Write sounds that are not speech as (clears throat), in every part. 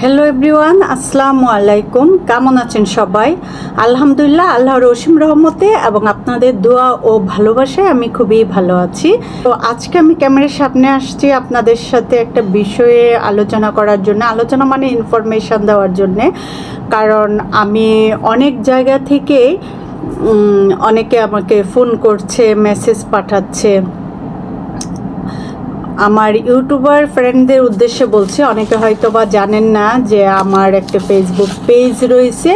Hello everyone আসসালামু আলাইকুম কেমন আছেন সবাই? আলহামদুলিল্লাহ, আল্লাহর রসিম রহমতে এবং আপনাদের দোয়া ও ভালোবাসায় আমি খুবই ভালো আছি। তো আজকে আমি ক্যামেরার সামনে আসছি আপনাদের সাথে একটা বিষয়ে আলোচনা করার জন্য। আলোচনা মানে ইনফরমেশন দেওয়ার জন্য। কারণ আমি অনেক জায়গা থেকে অনেকে আমাকে ফোন করছে মেসেজ পাঠাচ্ছে। আমার ইউটিউবার ফ্রেন্ডদের উদ্দেশ্যে বলছি, অনেকে হয়তো বা জানেন না যে আমার একটা ফেসবুক পেজ রয়েছে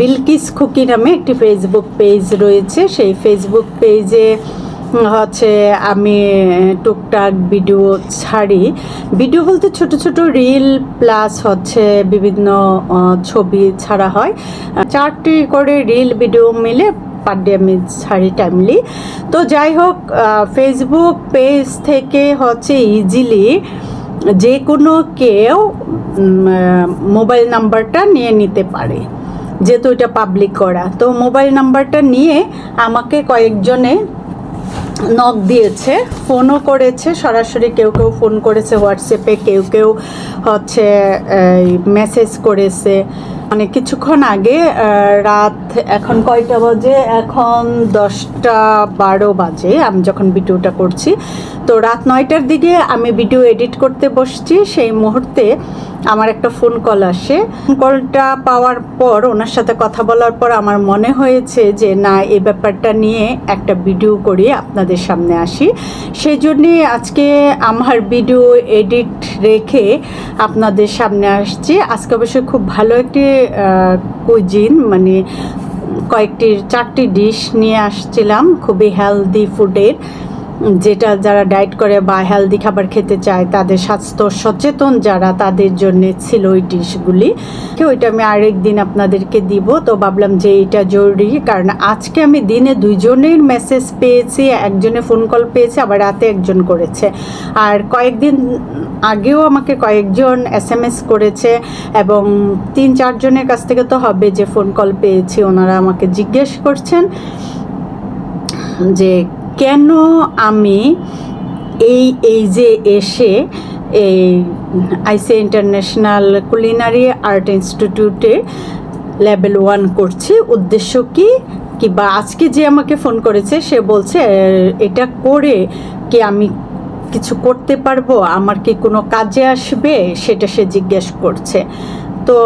বিলকিস খুকি নামে একটি ফেসবুক পেজ রয়েছে। সেই ফেসবুক পেজে হচ্ছে আমি টুকটাক ভিডিও ছাড়ি। ভিডিও বলতে ছোট ছোট রিল প্লাস হচ্ছে বিভিন্ন ছবি ছাড়া হয়। চারটি করে রিল ভিডিও মিলে পার ডে আমি ছাড়ি টাইমলি তো যাই হোক ফেসবুক পেজ থেকে হচ্ছে ইজিলি যে কোনো কেউ মোবাইল নাম্বারটা নিয়ে নিতে পারে, যেহেতু এটা পাবলিক করা। তো মোবাইল নাম্বারটা নিয়ে আমাকে কয়েকজনে নক দিয়েছে ফোনও করেছে, সরাসরি কেউ কেউ ফোন করেছে হোয়াটসঅ্যাপে কেউ কেউ হচ্ছে মেসেজ করেছে। মানে কিছুক্ষণ আগে রাত এখন কয়টা বাজে? এখন দশটা বারো বাজে। আমি যখন ভিডিওটা করছি, তো রাত নয়টার দিকে আমি ভিডিও এডিট করতে বসছি। সেই মুহূর্তে আমার একটা ফোন কল আসে। ফোন কলটা পাওয়ার পর ওনার সাথে কথা বলার পর আমার মনে হয়েছে যে, না, এই ব্যাপারটা নিয়ে একটা ভিডিও করি, আপনাদের সামনে আসি। সেই জন্যে আজকে আমার ভিডিও এডিট রেখে আপনাদের সামনে আসছি। আজকে অবশ্যই খুব ভালো একটি কুইজিন মানে কয়েকটি, চারটি ডিশ নিয়ে আসছিলাম। খুবই হেলদি ফুডের যেটা যারা ডায়েট করে বা হেলদি খাবার খেতে চায়, তাদের স্বাস্থ্য সচেতন যারা, তাদের জন্য ছিল ওই ডিশগুলি। ওইটা আমি আরেক দিন আপনাদেরকে দিব। তো ভাবলাম যে এটা জরুরি, কারণ আজকে আমি দিনে দুইজনের মেসেজ পেয়েছি, একজনে ফোন কল পেয়েছি, আবার রাতে একজন করেছে। আর কয়েকদিন আগেও আমাকে কয়েকজন এস এম এস করেছে এবং তিন চারজনের কাছ থেকে তো হবে যে ফোন কল পেয়েছি, ওনারা আমাকে জিজ্ঞেস করছেন যে কেন আমি এই এই যে এসে এই I C international culinary art ইনস্টিটিউটে লেভেল ওয়ান করছি, উদ্দেশ্য কি? কি বা আজকে যে আমাকে ফোন করেছে, সে বলছে এটা করে কি আমি কিছু করতে পারব? আমার কি কোনো কাজে আসবে? সেটা সে জিজ্ঞেস করছে। তো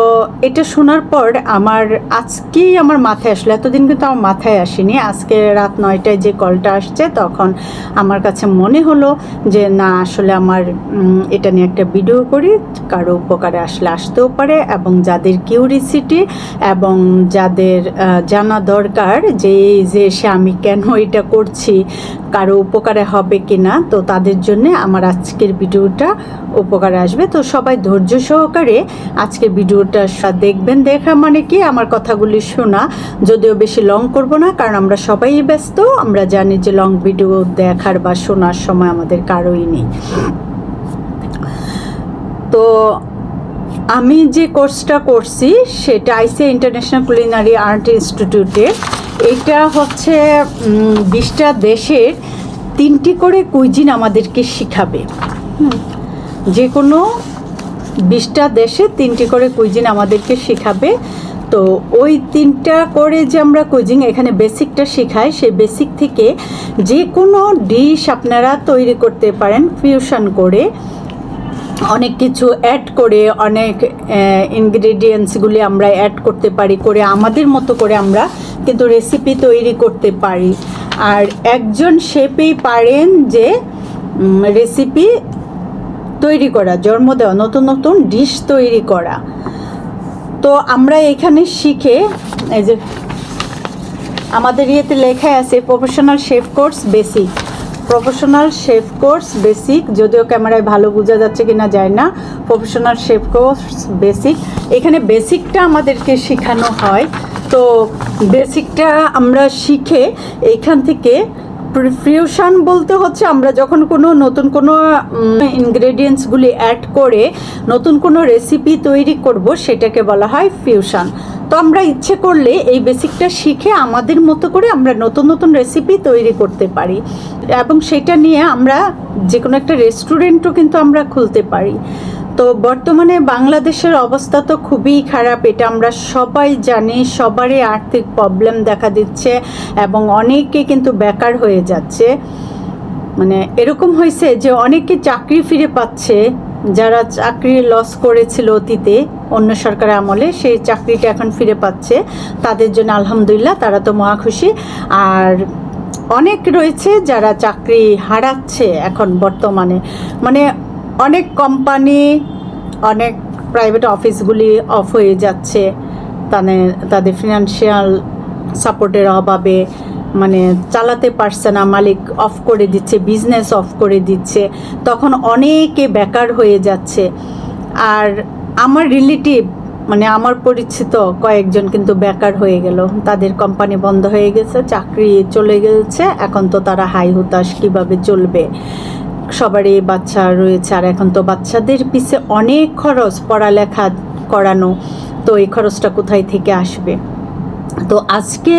এটা শোনার পর আমার আজকেই আমার মাথায় আসলো। এতদিন কিন্তু আমার মাথায় আসেনি। আজকে রাত নয়টায় যে কলটা আসছে, তখন আমার কাছে মনে হলো যে, না, আসলে আমার এটা নিয়ে একটা ভিডিও করি। কারও উপকারে আসলে আসতেও পারে এবং যাদের কিউরিসিটি এবং যাদের জানা দরকার যে যে, সে আমি কেন এটা করছি, কারও উপকারে হবে কি না তো তাদের জন্য আমার আজকের ভিডিওটা উপকারে আসবে। তো সবাই ধৈর্য সহকারে আজকের ভিডিওটা দেখবেন। দেখা মানে কি? আমার কথাগুলি শোনা। যদিও বেশি লং করব না, কারণ আমরা সবাই ব্যস্ত। আমরা জানি যে লং ভিডিও দেখার বা শোনার সময় আমাদের কারোই নেই। তো আমি যে কোর্সটা করছি, সেটা আইসিআই ইন্টারন্যাশনাল কুলিনারি আর্ট ইনস্টিটিউটে এটা হচ্ছে বিশটা দেশের তিনটি করে কুইজিন আমাদেরকে শিখাবে। যে কোনো বিশটা দেশে তিনটি করে কুইজিন আমাদেরকে শেখাবে। তো ওই তিনটা করে যে আমরা কুইজিং এখানে বেসিকটা শেখাই, সেই বেসিক থেকে যে কোনো ডিশ আপনারা তৈরি করতে পারেন ফিউশন করে। অনেক কিছু অ্যাড করে, অনেক ইনগ্রেডিয়েন্টসগুলি আমরা অ্যাড করতে পারি, করে আমাদের মতো করে আমরা কিন্তু রেসিপি তৈরি করতে পারি। আর একজন শেপেই পারেন যে রেসিপি তৈরি করা, জন্ম দেওয়া, নতুন নতুন ডিশ তৈরি করা। তো আমরা এখানে শিখে, এই যে আমাদের ইয়েতে লেখা আছে professional chef course basic professional chef course basic যদিও ক্যামেরায় ভালো বোঝা যাচ্ছে কিনা যায় না প্রফেশনাল শেফ কোর্স বেসিক এখানে বেসিকটা আমাদেরকে শেখানো হয়। তো বেসিকটা আমরা শিখে এইখান থেকে ফিউশন বলতে হচ্ছে আমরা যখন কোনো নতুন কোনো ইনগ্রেডিয়েন্টসগুলি অ্যাড করে নতুন কোনো রেসিপি তৈরি করব সেটাকে বলা হয় ফিউশন তো আমরা ইচ্ছে করলে এই বেসিকটা শিখে আমাদের মতো করে আমরা নতুন নতুন রেসিপি তৈরি করতে পারি। এবং সেটা নিয়ে আমরা যে কোনো একটা রেস্টুরেন্টও কিন্তু আমরা খুলতে পারি। তো বর্তমানে বাংলাদেশের অবস্থা তো খুবই খারাপ, এটা আমরা সবাই জানি, সবারই আর্থিক প্রবলেম দেখা দিচ্ছে এবং অনেকে কিন্তু বেকার হয়ে যাচ্ছে। মানে এরকম হয়েছে যে অনেকে চাকরি ফিরে পাচ্ছে, যারা চাকরি লস করেছিল অতীতে অন্য সরকার আমলে, সেই চাকরিটা এখন ফিরে পাচ্ছে। তাদের জন্য আলহামদুলিল্লাহ তারা তো মহা খুশি। আর অনেক রয়েছে যারা চাকরি হারাচ্ছে এখন বর্তমানে। মানে অনেক কোম্পানি অনেক প্রাইভেট অফিসগুলি অফ হয়ে যাচ্ছে। তাদের তাদের ফিনান্সিয়াল সাপোর্টের অভাবে মানে চালাতে পারছে না, মালিক অফ করে দিচ্ছে বিজনেস অফ করে দিচ্ছে। তখন অনেকে বেকার হয়ে যাচ্ছে। আর আমার রিলেটিভ মানে আমার পরিচিত কয়েকজন কিন্তু বেকার হয়ে গেল। তাদের কোম্পানি বন্ধ হয়ে গেছে, চাকরি চলে গেছে। এখন তো তারা হাই হতাশ, কীভাবে চলবে? সবারই বাচ্চা রয়েছে। আর এখন তো বাচ্চাদের পিছে অনেক খরচ পড়ালেখা করানো। তো এই খরচটা কোথায় থেকে আসবে? তো আজকে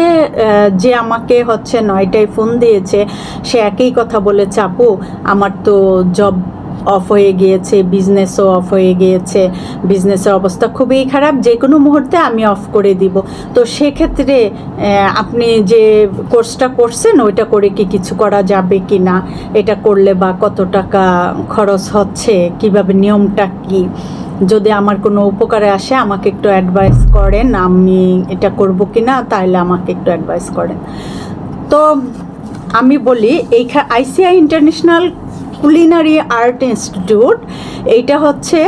যে আমাকে হচ্ছে নয়টায় ফোন দিয়েছে, সে একই কথা বলেছে, আপু, আমার তো জব অফ হয়ে গিয়েছে বিজনেসও অফ হয়ে গিয়েছে বিজনেসের অবস্থা খুবই খারাপ যে কোনো মুহূর্তে আমি অফ করে দিব। তো সেক্ষেত্রে আপনি যে কোর্সটা করছেন, ওইটা করে কি কিছু করা যাবে কি না এটা করলে বা কত টাকা খরচ হচ্ছে? কীভাবে নিয়মটা কি? যদি আমার কোনো উপকারে আসে, আমাকে একটু অ্যাডভাইস করেন, আমি এটা করব কি না তাহলে আমাকে একটু অ্যাডভাইস করেন। তো আমি বলি এইখা I C I international culinary art institute এইটা হচ্ছে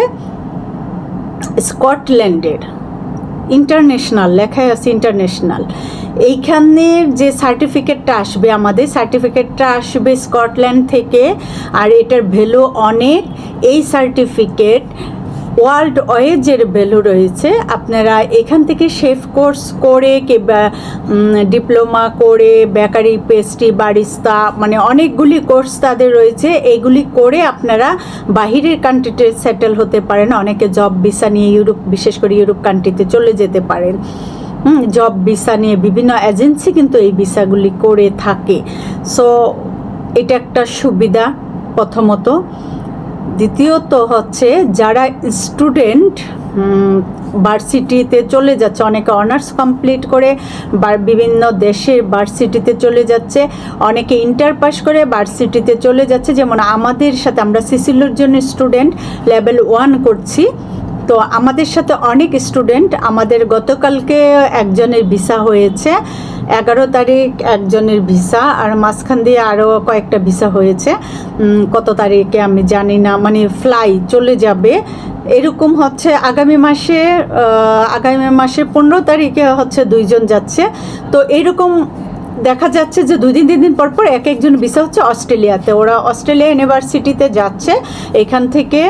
স্কটল্যান্ডের ইন্টারন্যাশনাল লেখায় আছে ইন্টারন্যাশনাল এইখানের যে সার্টিফিকেটটা আসবে, আমাদের সার্টিফিকেটটা আসবে স্কটল্যান্ড থেকে, আর এটার ভ্যালু অনেক। এই সার্টিফিকেট ওয়ার্ল্ড ওয়েজের ভ্যালু রয়েছে। আপনারা এখান থেকে শেফ কোর্স করে কিংবা ডিপ্লোমা করে বেকারি, পেস্ট্রি, বারিস্তা মানে অনেকগুলি কোর্স তাদের রয়েছে। এইগুলি করে আপনারা বাহিরের কান্ট্রিতে সেটেল হতে পারেন। অনেকে জব ভিসা নিয়ে ইউরোপ, বিশেষ করে ইউরোপ কান্ট্রিতে চলে যেতে পারেন। জব ভিসা নিয়ে বিভিন্ন এজেন্সি কিন্তু এই ভিসাগুলি করে থাকে। সো, এটা একটা সুবিধা প্রথমত। দ্বিতীয়ত হচ্ছে যারা স্টুডেন্ট ভার্সিটিতে চলে যাচ্ছে, অনেকে অনার্স কমপ্লিট করে বা বিভিন্ন দেশের ভার্সিটিতে চলে যাচ্ছে, অনেকে ইন্টার পাস করে ভার্সিটিতে চলে যাচ্ছে। যেমন আমাদের সাথে আমরা সিসিলোর জন্য স্টুডেন্ট লেভেল ওয়ান করছি। তো আমাদের সাথে অনেক স্টুডেন্ট, আমাদের গতকালকে একজনের ভিসা হয়েছে। এগারো তারিখ একজনের ভিসা আর মাঝখান দিয়ে আরও কয়েকটা ভিসা হয়েছে। কত তারিখে আমি জানি না মানে ফ্লাই চলে যাবে। এরকম হচ্ছে আগামী মাসে আগামী মাসে পনেরো তারিখে হচ্ছে দুইজন যাচ্ছে। তো এরকম দেখা যাচ্ছে যে দুই দিন, তিন দিন পর পর এক একজন ভিসা হচ্ছে অস্ট্রেলিয়াতে। ওরা অস্ট্রেলিয়া ইউনিভার্সিটিতে যাচ্ছে, এখান থেকে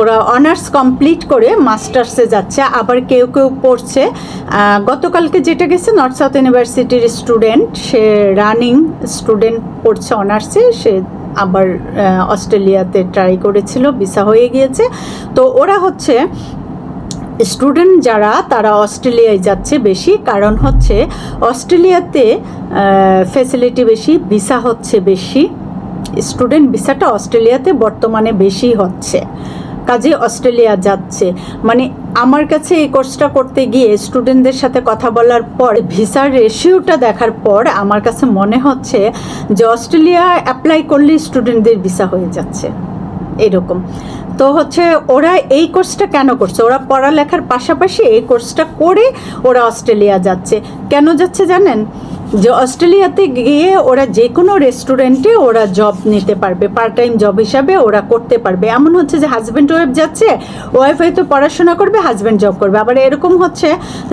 ওরা অনার্স কমপ্লিট করে মাস্টার্সে যাচ্ছে, আবার কেউ কেউ পড়ছে। গতকালকে যেটা গেছে, নর্থ সাউথ ইউনিভার্সিটির স্টুডেন্ট, সে রানিং স্টুডেন্ট পড়ছে অনার্সে, সে আবার অস্ট্রেলিয়াতে ট্রাই করেছিল, ভিসা হয়ে গিয়েছে। তো ওরা হচ্ছে স্টুডেন্ট যারা, তারা অস্ট্রেলিয়ায় যাচ্ছে বেশি। কারণ হচ্ছে, অস্ট্রেলিয়াতে ফেসিলিটি বেশি ভিসা হচ্ছে বেশি। স্টুডেন্ট ভিসাটা অস্ট্রেলিয়াতে বর্তমানে বেশি হচ্ছে। কাজে অস্ট্রেলিয়া যাচ্ছে। মানে আমার কাছে এই কোর্সটা করতে গিয়ে স্টুডেন্টদের সাথে কথা বলার পর ভিসার রেশিওটা দেখার পর, আমার কাছে মনে হচ্ছে যে অস্ট্রেলিয়া অ্যাপ্লাই করলে স্টুডেন্টদের ভিসা হয়ে যাচ্ছে। এরকম। তো হচ্ছে ওরা এই কোর্সটা কেন করছে? ওরা পড়ালেখার পাশাপাশি এই কোর্সটা করে ওরা অস্ট্রেলিয়া যাচ্ছে। কেন যাচ্ছে জানেন? যে অস্ট্রেলিয়াতে গিয়ে ওরা যে কোনো রেস্টুরেন্টে ওরা জব নিতে পারবে পার্ট টাইম জব হিসাবে ওরা করতে পারবে। এমন হচ্ছে যে হাজব্যান্ড ওয়াইফ যাচ্ছে ওয়াইফ হয়তো পড়াশোনা করবে হাজব্যান্ড জব করবে। আবার এরকম হচ্ছে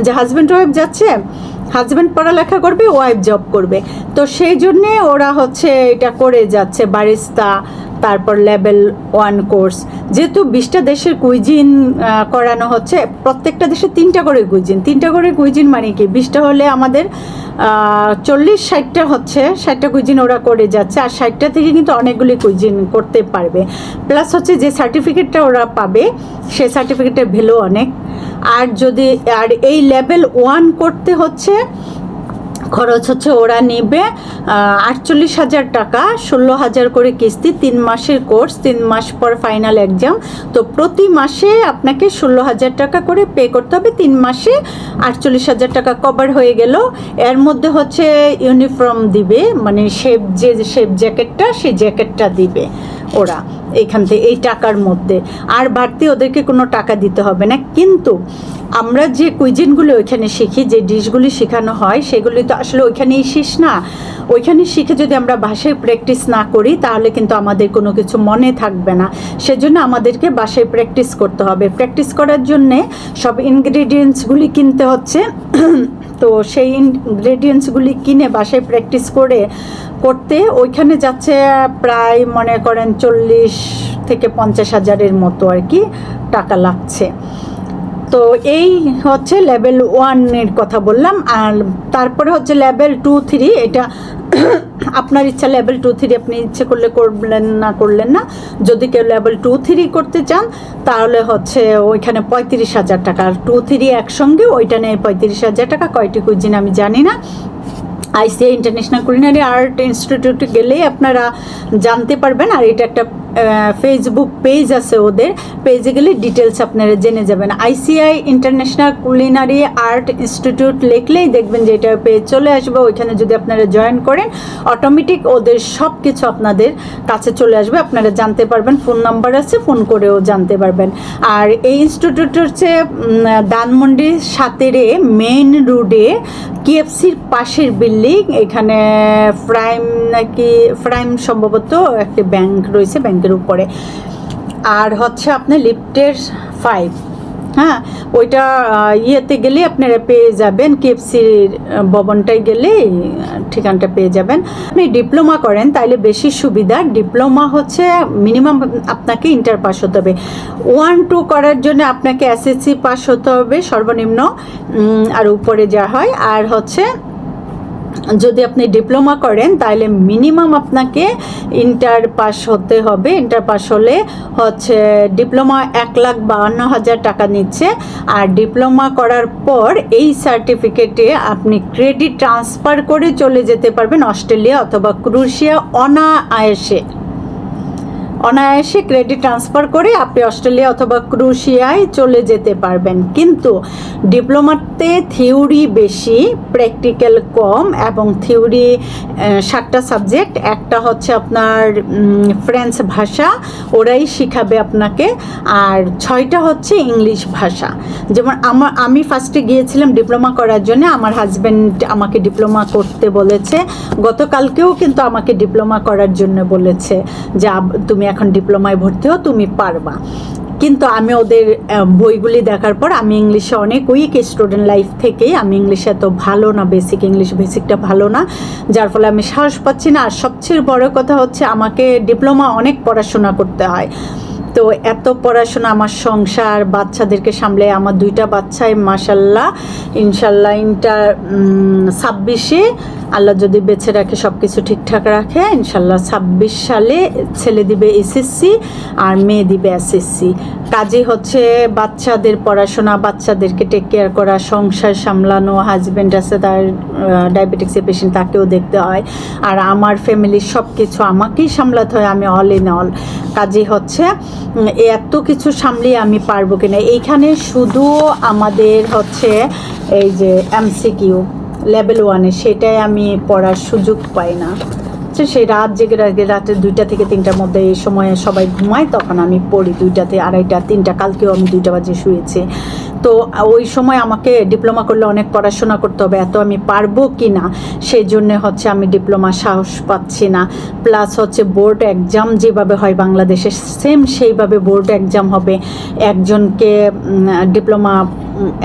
যে হাজব্যান্ড ওয়াইফ যাচ্ছে হাজব্যান্ড পড়ালেখা করবে ওয়াইফ জব করবে। তো সেই জন্যে ওরা হচ্ছে এটা করে যাচ্ছে বারিস্তা তারপর লেভেল ওয়ান কোর্স। যেহেতু বিশটা দেশের কুইজিন করানো হচ্ছে, প্রত্যেকটা দেশে তিনটা করে কুইজিন তিনটা করে কুইজিন মানে কি? বিশটা হলে আমাদের চল্লিশ ষাটটা হচ্ছে, ষাটটা কুইজিন ওরা করে যাচ্ছে, আর ষাটটা থেকে কিন্তু অনেকগুলি কুইজিন করতে পারবে। প্লাস হচ্ছে যে সার্টিফিকেটটা ওরা পাবে সেই সার্টিফিকেটের ভ্যালু অনেক। আর যদি, আর এই লেভেল ওয়ান করতে হচ্ছে খরচ হচ্ছে ওরা নেবে আটচল্লিশ হাজার টাকা, ষোলো হাজার করে কিস্তি, তিন মাসের কোর্স, তিন মাস পর ফাইনাল এক্সাম। তো প্রতি মাসে আপনাকে ষোলো হাজার টাকা করে পে করতে হবে, তিন মাসে আটচল্লিশ হাজার টাকা কভার হয়ে গেল। এর মধ্যে হচ্ছে ইউনিফর্ম দিবে মানে শেপ যে শেপ জ্যাকেটটা সেই জ্যাকেটটা দিবে। ওরা এইখান থেকে, এই টাকার মধ্যে। আর বাড়তি ওদেরকে কোনো টাকা দিতে হবে না। কিন্তু আমরা যে কুইজিনগুলো ওইখানে শিখি, যে ডিশগুলি শেখানো হয়, সেগুলি তো আসলে ওইখানেই শেষ না। ওইখানে শিখে যদি আমরা ভাষায় প্র্যাকটিস না করি, তাহলে কিন্তু আমাদের কোনো কিছু মনে থাকবে না। সেজন্য আমাদেরকে বাসায় প্র্যাকটিস করতে হবে। প্র্যাকটিস করার জন্যে সব ইনগ্রেডিয়েন্টসগুলি কিনতে হচ্ছে। (clears throat) তো সেই ইনগ্রেডিয়েন্টসগুলি কিনে বাসায় প্র্যাকটিস করে করতে, ওইখানে যাচ্ছে প্রায় মনে করেন চল্লিশ থেকে পঞ্চাশ হাজারের মতো আর কি টাকা লাগছে। তো এই হচ্ছে লেভেল ওয়ানের কথা বললাম, আর তারপরে হচ্ছে লেভেল টু, থ্রি, এটা (coughs) আপনার ইচ্ছা লেভেল টু, থ্রি আপনি ইচ্ছে করলে করলেন না করলেন না, যদি কেউ লেভেল টু, থ্রি করতে চান, তাহলে হচ্ছে ওইখানে পঁয়ত্রিশ হাজার টাকা, আর টু, থ্রি একসঙ্গে, ওইটা নেই পঁয়ত্রিশ হাজার টাকা, কয়টি কুইজিন আমি জানি না আইসিআই ইন্টারন্যাশনাল কুলিনারি আর্ট ইনস্টিটিউটে গেলেই আপনারা জানতে পারবেন। আর এটা একটা ফেসবুক পেজ আছে ওদের। পেজে গেলে ডিটেলস আপনারা জেনে যাবেন। I C I international culinary art institute লিখলেই দেখবেন যে এটা পেজ চলে আসবে। ওইখানে যদি আপনারা জয়েন করেন অটোমেটিক ওদের সব কিছু আপনাদের কাছে চলে আসবে। আপনারা জানতে পারবেন ফোন নাম্বার আছে ফোন করেও জানতে পারবেন। আর এই ইনস্টিটিউট হচ্ছে ধানমন্ডির সাতেরে মেইন রোডে কেএফসির পাশের বিল্ডিং এখানে প্রাইম নাকি প্রাইম সম্ভবত একটি ব্যাংক রয়েছে ব্যাংকের উপরে। আর হচ্ছে আপনার লিফটের ফাইভ হ্যাঁ? ওইটা ইয়েতে গেলে আপনারা পেয়ে যাবেন, কেএফসির ভবনটায় গেলে ঠিকানাটা পেয়ে যাবেন। আপনি ডিপ্লোমা করেন, তাইলে বেশি সুবিধা। ডিপ্লোমা হচ্ছে মিনিমাম আপনাকে ইন্টার পাস হতে হবে। ওয়ান টু করার জন্য আপনাকে এসএসসি পাস হতে হবে, সর্বনিম্ন আর উপরে যা হয়। আর হচ্ছে যদি আপনি ডিপ্লোমা করেন তাহলে মিনিমাম আপনাকে ইন্টার পাস হতে হবে। ইন্টার পাস হলে হচ্ছে ডিপ্লোমা এক লাখ বাহান্ন হাজার টাকা নিচ্ছে। আর ডিপ্লোমা করার পর এই সার্টিফিকেটে আপনি ক্রেডিট ট্রান্সফার করে চলে যেতে পারবেন অস্ট্রেলিয়া অথবা ক্রুশিয়া অনায়াসে। অনায়াসে ক্রেডিট ট্রান্সফার করে আপনি অস্ট্রেলিয়া অথবা ক্রুশিয়ায় চলে যেতে পারবেন। কিন্তু ডিপ্লোমাতে থিওরি বেশি, প্র্যাকটিক্যাল কম এবং থিওরি সাতটা সাবজেক্ট, একটা হচ্ছে আপনার ফ্রেঞ্চ ভাষা, ওরাই শিখাবে আপনাকে, আর ছয়টা হচ্ছে ইংলিশ ভাষা। যেমন আমার আমি ফার্স্টে গিয়েছিলাম ডিপ্লোমা করার জন্য, আমার হাজব্যান্ড আমাকে ডিপ্লোমা করতে বলেছে। গতকালকেও কিন্তু আমাকে ডিপ্লোমা করার জন্য বলেছে যে তুমি এখন ডিপ্লোমায় ভর্তি হও, তুমি পারবা। কিন্তু আমি ওদের বইগুলি দেখার পর আমি ইংলিশে অনেক উইক স্টুডেন্ট লাইফ থেকেই, আমি ইংলিশে এত ভালো না বেসিক ইংলিশ বেসিকটা ভালো না, যার ফলে আমি সাহস পাচ্ছি না। আর সবচেয়ে বড় কথা হচ্ছে আমাকে ডিপ্লোমা অনেক পড়াশোনা করতে হয়। তো এত পড়াশোনা আমার সংসার, বাচ্চাদেরকে সামলে, আমার দুইটা বাচ্চাই মাসাল্লাহ ইনশাল্লাহ ইন্টার ছাব্বিশে আল্লাহ যদি বেঁচে রাখে সব কিছু ঠিকঠাক রাখে ইনশাল্লাহ ছাব্বিশ সালে ছেলে দিবে এসএসসি আর মেয়ে দিবে এসএসসি। কাজে হচ্ছে বাচ্চাদের পড়াশোনা, বাচ্চাদেরকে টেক কেয়ার করা, সংসার সামলানো হাজব্যান্ড আছে তার ডায়াবেটিক্সের পেশেন্ট তাকেও দেখতে হয়। আর আমার ফ্যামিলির সব কিছু আমাকেই সামলাতে হয়, আমি অল ইন অল কাজে হচ্ছে এত কিছু সামলিয়ে আমি পারব কিনা? এইখানে শুধু আমাদের হচ্ছে এই যে এমসিকিউ লেভেল ওয়ানে সেটাই আমি পড়ার সুযোগ পাই না। তো সেই রাত জেগে রাগে রাতে দুইটা থেকে তিনটার মধ্যে এই সময়ে সবাই ঘুমায়, তখন আমি পড়ি দুইটাতে, আড়াইটা, তিনটা, কালকেও আমি দুইটা বাজে শুয়েছি। তো ওই সময় আমাকে ডিপ্লোমা করলে অনেক পড়াশোনা করতে হবে, এত আমি পারব কি না? সেই জন্য হচ্ছে আমি ডিপ্লোমা সাহস পাচ্ছি না। প্লাস হচ্ছে বোর্ড এক্সাম যেভাবে হয় বাংলাদেশে সেম সেইভাবে বোর্ড এক্সাম হবে। একজনকে ডিপ্লোমা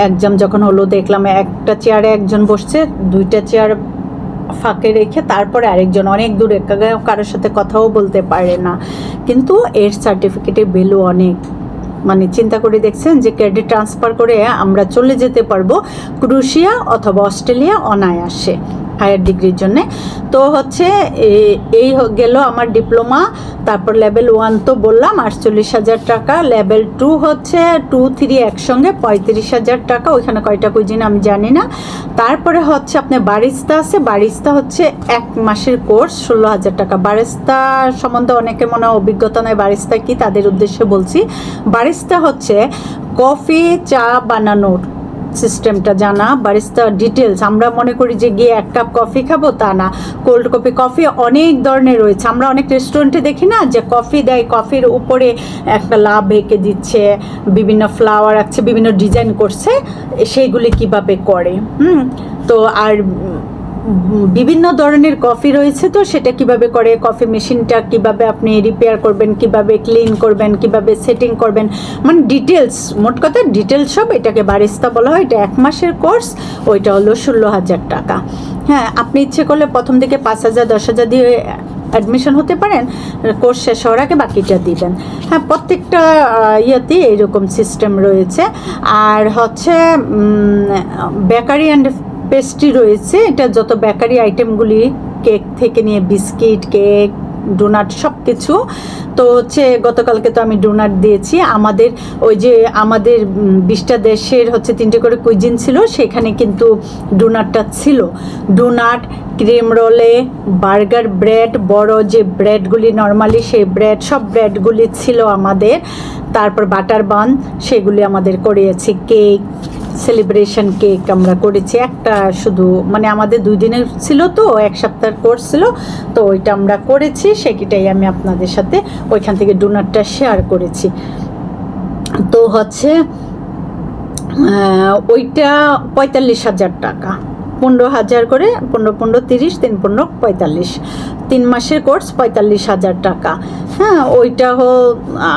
এক্সাম যখন হলো, দেখলাম একটা চেয়ারে একজন বসছে, দুইটা চেয়ার ফাঁকে রেখে তারপরে আরেকজন অনেক দূরে কারোর সাথে কথাও বলতে পারে না। কিন্তু এর সার্টিফিকেটের ভ্যালু অনেক। মানে চিন্তা করে দেখছেন যে ক্রেডিট ট্রান্সফার করে আমরা চলে যেতে পারব, ক্রুশিয়া অথবা অস্ট্রেলিয়া অনায়াসে। হায়ার ডিগ্রির জন্য। তো হচ্ছে এই গেল আমার ডিপ্লোমা তারপর লেভেল ওয়ান তো বললাম, আটচল্লিশ হাজার টাকা। লেভেল টু হচ্ছে টু থ্রি একসঙ্গে পঁয়ত্রিশ হাজার টাকা। ওইখানে কয়টা কুইজিন আমি জানি না। তারপরে হচ্ছে, আপনার বারিস্তা আছে। বারিস্তা হচ্ছে এক মাসের কোর্স ষোলো হাজার টাকা। বারিস্তা সম্বন্ধে অনেকের মনে অভিজ্ঞতা নয় বারিস্তা কি? তাদের উদ্দেশ্যে বলছি। বারিস্তা হচ্ছে কফি চা বানানোর সিস্টেমটা জানা বারিস্তা ডিটেলস আমরা মনে করি যে গিয়ে এক কাপ কফি খাব, তা না। কোল্ড কফি কফি অনেক ধরনের রয়েছে। আমরা অনেক রেস্টুরেন্টে দেখি না যে কফি দেয় কফির উপরে একটা লাভ এঁকে দিচ্ছে, বিভিন্ন ফ্লাওয়ার আছে বিভিন্ন ডিজাইন করছে সেইগুলি কীভাবে করে, হুম? তো আর বিভিন্ন ধরনের কফি রয়েছে তো সেটা কীভাবে করে? কফি মেশিনটা কীভাবে আপনি রিপেয়ার করবেন? কীভাবে ক্লিন করবেন? কীভাবে সেটিং করবেন? মানে ডিটেলস মোট কথা ডিটেলস সব এটাকে বারিস্তা বলা হয়। এটা এক মাসের কোর্স ওইটা হলো ষোলো হাজার টাকা। হ্যাঁ আপনি ইচ্ছে করলে প্রথম দিকে পাঁচ হাজার, দশ হাজার দিয়ে অ্যাডমিশন হতে পারেন কোর্স শেষ হওয়ার আগে বাকিটা দিবেন। হ্যাঁ প্রত্যেকটা ইয়েতে এইরকম সিস্টেম রয়েছে। আর হচ্ছে বেকারি অ্যান্ড পেস্ট্রি রয়েছে। এটা যত বেকারি আইটেমগুলি কেক থেকে নিয়ে বিস্কিট কেক ডোনাট সব কিছু তো হচ্ছে গতকালকে তো আমি ডোনাট দিয়েছি। আমাদের ওই যে আমাদের বিশটা দেশের হচ্ছে তিনটে করে কুইজিন ছিল, সেখানে কিন্তু ডোনাটটা ছিল। ডোনাট ক্রিম রোলে বার্গার ব্রেড বড় যে ব্রেডগুলি নর্মালি সেই ব্রেড সব ব্রেডগুলি ছিল আমাদের। তারপর বাটার বান সেগুলি আমাদের করিয়েছি। কেক সেলিব্রেশন কেক আমরা করেছি। একটা শুধু মানে আমাদের দুই দিনের ছিল তো, এক সপ্তাহের কোর্স ছিল, তো ওইটা আমরা করেছি, সেটাই আমি আপনাদের সাথে ওইখান থেকে ডোনারটা শেয়ার করেছি। তো হচ্ছে ওইটা পঁয়তাল্লিশ হাজার টাকা। পনেরো হাজার করে, পনেরো পনেরো, তিরিশ, তিন, পনেরো, পঁয়তাল্লিশ। তিন মাসের কোর্স পঁয়তাল্লিশ হাজার টাকা। হ্যাঁ ওইটা হো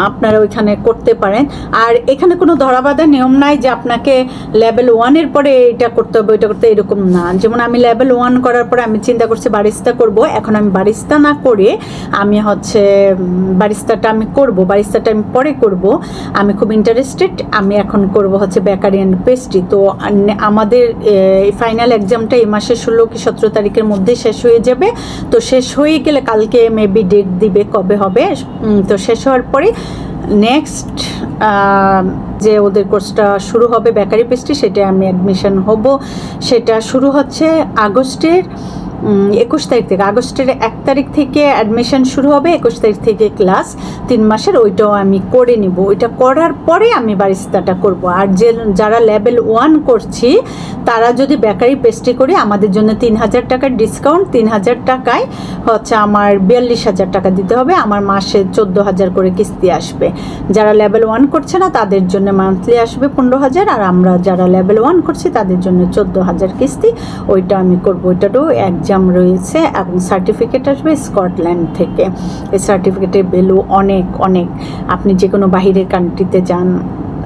আপনারা ওইখানে করতে পারেন। আর এখানে কোনো ধরাবাধা নিয়ম নাই যে আপনাকে লেভেল ওয়ানের পরে এটা করতে হবে, ওইটা করতে এরকম না। যেমন আমি লেভেল ওয়ান করার পরে আমি চিন্তা করছি বারিস্তা করব, এখন আমি বারিস্তা না করে আমি হচ্ছে বারিস্তাটা আমি করব বারিস্তাটা আমি পরে করব। আমি খুব ইন্টারেস্টেড আমি এখন করব হচ্ছে বেকারি অ্যান্ড পেস্ট্রি তো আমাদের ফাইনাল এক্সামটা এই মাসের ষোলো কি সতেরো তারিখের মধ্যে শেষ হয়ে যাবে। তো শেষ হয়ে গেলে কালকে মেবি ডেট দিবে কবে হবে তো শেষ হওয়ার পরে নেক্সট যে ওদের কোর্সটা শুরু হবে বেকারি পেস্ট্রি সেটা আমি অ্যাডমিশন হব। সেটা শুরু হচ্ছে আগস্টের একুশ তারিখ থেকে। আগস্টের এক তারিখ থেকে অ্যাডমিশন শুরু হবে, একুশ তারিখ থেকে ক্লাস তিন মাসের ওইটাও আমি করে নিব। ওইটা করার পরে আমি বারিস্তাটা করব। আর যে যারা লেভেল ওয়ান করছি, তারা যদি বেকারি পেস্ট্রি করি, আমাদের জন্য তিন হাজার টাকার ডিসকাউন্ট তিন হাজার টাকায় হচ্ছে আমার বিয়াল্লিশ হাজার টাকা দিতে হবে। আমার মাসে চোদ্দ হাজার করে কিস্তি আসবে। যারা লেভেল ওয়ান করছে না, তাদের জন্য মান্থলি আসবে পনেরো হাজার। আর আমরা যারা লেভেল ওয়ান করছি, তাদের জন্য চোদ্দ হাজার কিস্তি। ওইটা আমি করব। ওইটারও এক্সাম রয়েছে এবং সার্টিফিকেট আসবে স্কটল্যান্ড থেকে। এই সার্টিফিকেটের ভ্যালু অনেক অনেক। আপনি যে কোনো বাহিরের কান্ট্রিতে যান,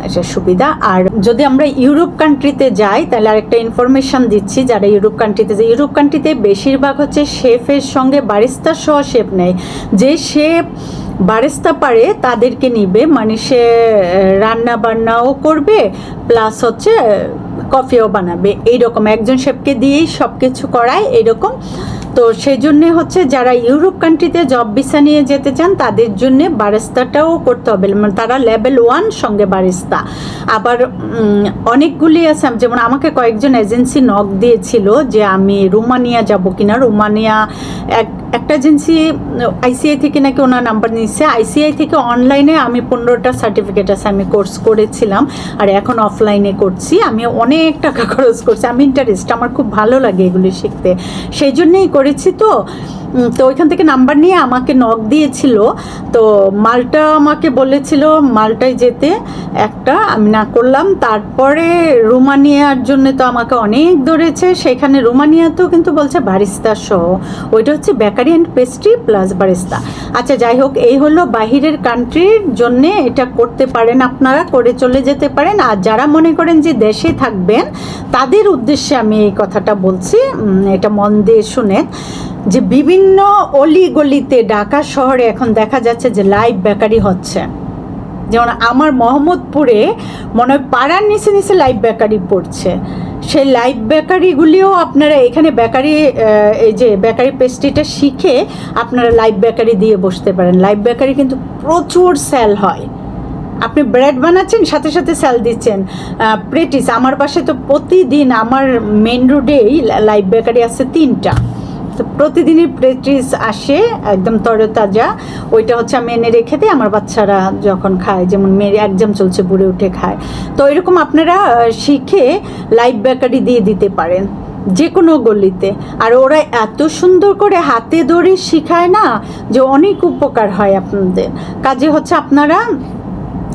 এটা সুবিধা। আর যদি আমরা ইউরোপ কান্ট্রিতে যাই, তাহলে আরেকটা ইনফরমেশন দিচ্ছি। যারা ইউরোপ কান্ট্রিতে যায় ইউরোপ কান্ট্রিতে বেশিরভাগ হচ্ছে শেফের সঙ্গে বারিস্তা সহ শেফ নেয়। যে শেফ বারিস্তা পারে, তাদেরকে নিবে। মানে সে রান্না বান্নাও করবে প্লাস হচ্ছে কফিও বানাবে। এইরকম একজন শেফকে দিয়েই সব কিছু করায় এইরকম তো সেই জন্য হচ্ছে যারা ইউরোপ কান্ট্রিতে জব ভিসা নিয়ে যেতে চান, তাদের জন্য বারিস্তাটাও করতে হবে। মানে তারা লেভেল ওয়ান সঙ্গে বারিস্তা আবার অনেকগুলি আছে। যেমন আমাকে কয়েকজন এজেন্সি নক দিয়েছিল যে আমি রোমানিয়া যাব কিনা। রোমানিয়া এক, একটা এজেন্সি আইসিআই থেকে নাকি ওনার নাম্বার নিচ্ছে আইসিআই থেকে অনলাইনে আমি পনেরোটা সার্টিফিকেট আছে, আমি কোর্স করেছিলাম। আর এখন অফলাইনে করছি। আমি অনেক টাকা খরচ করছি। আমি ইন্টারেস্ট আমার খুব ভালো লাগে এগুলি শিখতে। সেই জন্যই করেছি তো। তো ওইখান থেকে নাম্বার নিয়ে আমাকে নক দিয়েছিল। তো মালটা আমাকে বলেছিল মালটায় যেতে একটা, আমি না করলাম। তারপরে রোমানিয়ার জন্য তো আমাকে অনেক ধরেছে। সেখানে রোমানিয়াতেও কিন্তু বলছে বারিস্তা সহ। ওইটা হচ্ছে bakery and pastry plus barista আচ্ছা যাই হোক, এই হলো বাহিরের কান্ট্রির জন্য এটা করতে পারেন আপনারা, করে চলে যেতে পারেন। আর যারা মনে করেন যে দেশে থাকবেন, তাদের উদ্দেশ্যে আমি এই কথাটা বলছি। এটা মন দিয়ে শুনে যে বিভিন্ন অলি গলিতে ঢাকা শহরে এখন দেখা যাচ্ছে যে লাইভ বেকারি হচ্ছে। যেমন আমার মোহাম্মদপুরে মনে হয় পাড়ার নিচে নিচে লাইভ বেকারি পড়ছে। সেই লাইভ বেকারিগুলিও আপনারা এখানে বেকারি এই যে বেকারি পেস্ট্রিটা শিখে আপনারা লাইভ বেকারি দিয়ে বসতে পারেন। লাইভ বেকারি কিন্তু প্রচুর সেল হয়। আপনি ব্রেড বানাচ্ছেন, সাথে সাথে স্যাল দিচ্ছেন। প্রেটিস আমার পাশে তো প্রতিদিন, আমার মেন রোডেই লাইভ বেকারি আছে তিনটা। প্রতিদিনই প্রেটিস আসে, একদম তরতাজা। ওইটা হচ্ছে আমি এনে রেখে দিই, আমার বাচ্চারা যখন খায়, যেমন মেয়ের একজাম চলছে বুড়ে উঠে খায়। তো এরকম আপনারা শিখে লাইভ বেকারি দিয়ে দিতে পারেন যে কোনো গলিতে। আর ওরা এত সুন্দর করে হাতে ধরে শিখায় না, যে অনেক উপকার হয় আপনাদের। কাজে হচ্ছে আপনারা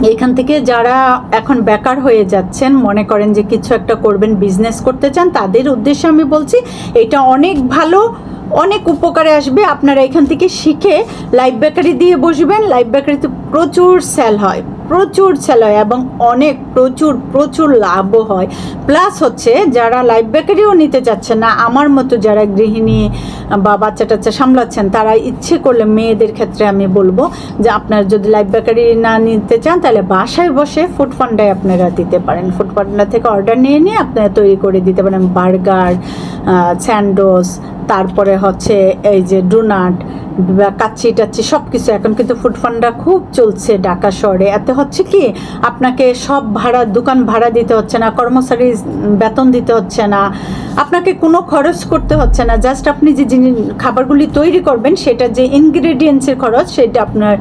এইখান থেকে যারা এখন বেকার হয়ে যাচ্ছেন, মনে করেন যে কিছু একটা করবেন বিজনেস করতে চান, তাদের উদ্দেশ্যে আমি বলছি, এটা অনেক ভালো, অনেক উপকারে আসবে। আপনারা এখান থেকে শিখে লাইভ বেকারি দিয়ে বসবেন। লাইভ বেকারিতে প্রচুর সেল হয়। প্রচুর সেল হয় এবং অনেক প্রচুর প্রচুর লাভও হয়। প্লাস হচ্ছে যারা লাইফ বেকারিও নিতে চাচ্ছেন না, আমার মতো যারা গৃহিণী বা বাচ্চা টাচ্চা সামলাচ্ছেন, তারা ইচ্ছে করলে মেয়েদের ক্ষেত্রে আমি বলব যে আপনারা যদি লাইফ বেকারি না নিতে চান, তাহলে বাসায় বসে ফুড ফান্ডায় আপনারা দিতে পারেন। ফুড ফান্ডা থেকে অর্ডার নিয়ে নিয়ে আপনারা তৈরি করে দিতে পারেন। বার্গার স্যান্ডোস তারপরে হচ্ছে এই যে ডোনাট বা কাচ্চি টাচ্ছি সব কিছু এখন কিন্তু ফুড ফান্ডা খুব চলছে ঢাকা শহরে। এতে হচ্ছে কি, আপনাকে সব ভাড়া, দোকান ভাড়া দিতে হচ্ছে না, কর্মচারী বেতন দিতে হচ্ছে না, আপনাকে কোনো খরচ করতে হচ্ছে না। জাস্ট আপনি যে জিনিস খাবারগুলি তৈরি করবেন, সেটা যে ইনগ্রেডিয়েন্টসের খরচ, সেটা আপনার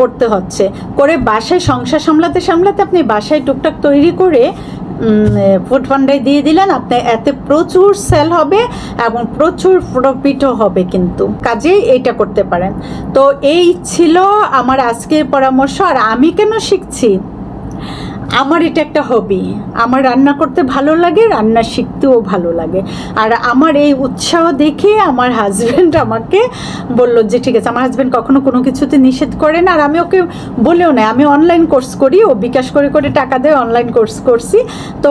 করতে হচ্ছে। করে বাসায় সংসার সামলাতে সামলাতে আপনি বাসায় টুকটাক তৈরি করে ফুড ফান্ডায় দিয়ে দিলেন। আপনি এতে প্রচুর সেল হবে এবং প্রচুর প্রফিটও হবে কিন্তু। কাজেই এইটা করতে পারেন। তো এই ছিল আমার আজকের পরামর্শ। আর আমি কেন শিখছি? আমার এটা একটা হবি আমার রান্না করতে ভালো লাগে, রান্না শিখতেও ভালো লাগে। আর আমার এই উৎসাহ দেখে আমার হাজব্যান্ড আমাকে বলল যে, ঠিক আছে, আমার হাজব্যান্ড কখনো কোনো কিছুতে নিষেধ করে না। আর আমি ওকে বলেও না আমি অনলাইন কোর্স করি, ও বিকাশ করে করে টাকা দেয় অনলাইন কোর্স করছি। তো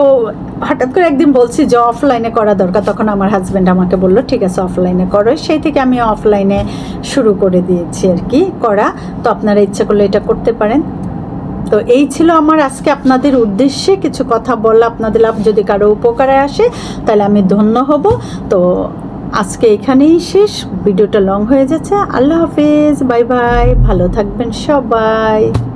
হঠাৎ করে একদিন বলছি যে অফলাইনে করা দরকার। তখন আমার হাজব্যান্ড আমাকে বলল, ঠিক আছে অফলাইনে করো। সেই থেকে আমি অফলাইনে শুরু করে দিয়েছি আর কি করা। তো আপনারা ইচ্ছা করলে এটা করতে পারেন। তো এই ছিল আমার আজকে আপনাদের উদ্দেশ্যে কিছু কথা বলা। আপনাদের লাভ যদি কারও উপকারে আসে, তাহলে আমি ধন্য হব। তো আজকে এখানেই শেষ। ভিডিওটা লং হয়ে যাচ্ছে। আল্লাহ হাফিজ। Bye bye. ভালো থাকবেন সবাই।